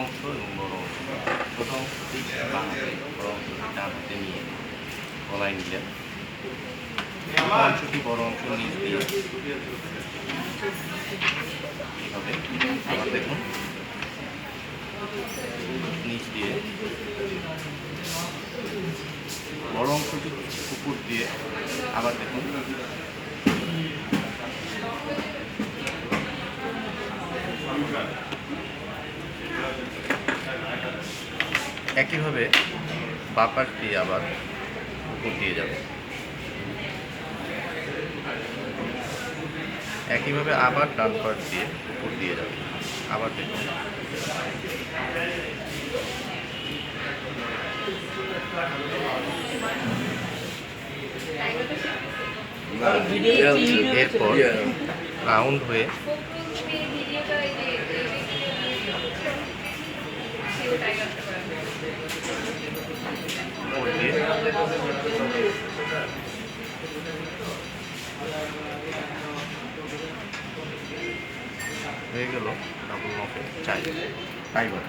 অংশ এবং বড় অংশ। ছোট অংশটি হাতে বড় অংশটি ডান হাতে নিয়ে গলায় নিলেন। ছোট অংশটি বড় অংশ নিচ দিয়ে। এইভাবে আবার দেখুন। নিচ দিয়ে। বড় অংশটি উপর দিয়ে আবার দেখুন। একইভাবে বাপার দিয়ে আবার উপর দিয়ে যাবে একইভাবে আবার ডান পাশ দিয়ে উপর দিয়ে যাবে আবার দেখুন এরপর রাউন্ড হয়ে দিয়ে হয়ে গেল ডাবল নকে চাই। টাইগার